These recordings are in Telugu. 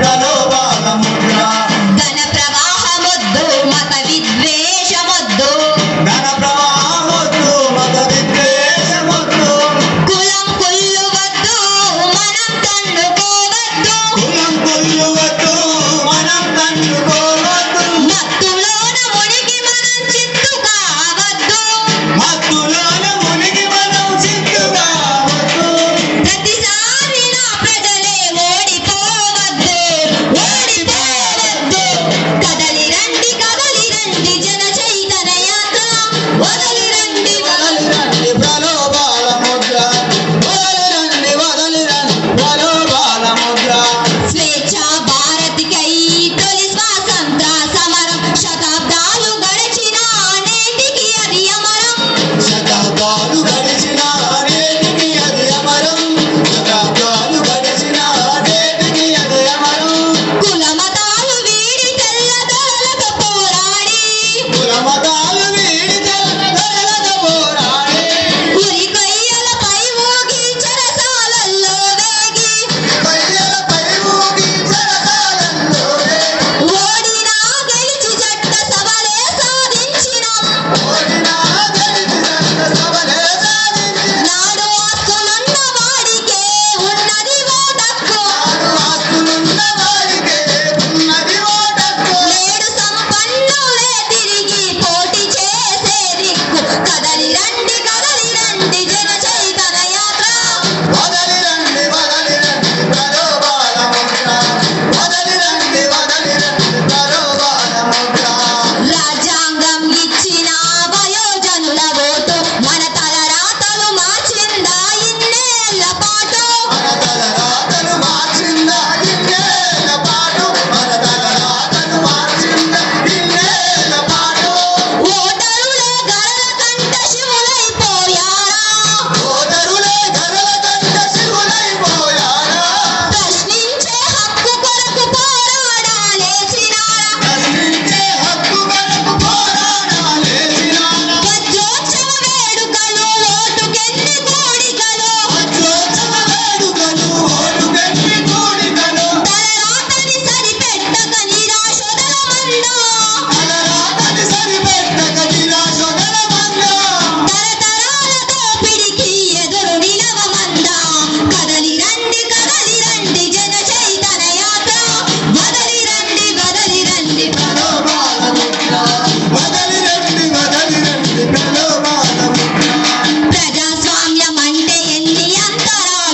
ముద్రలో భాగముద్ర ధన ప్రవాహమొద్దు మత విద్వేషమొద్దు. ధన ప్రవాహమొద్దు మత విద్వేషమొద్దు. కులం కుళ్ళు వద్దు మనం తన్నుకోవద్దు. కులం కుళ్ళు వద్దు మనం తన్నుకో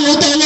voto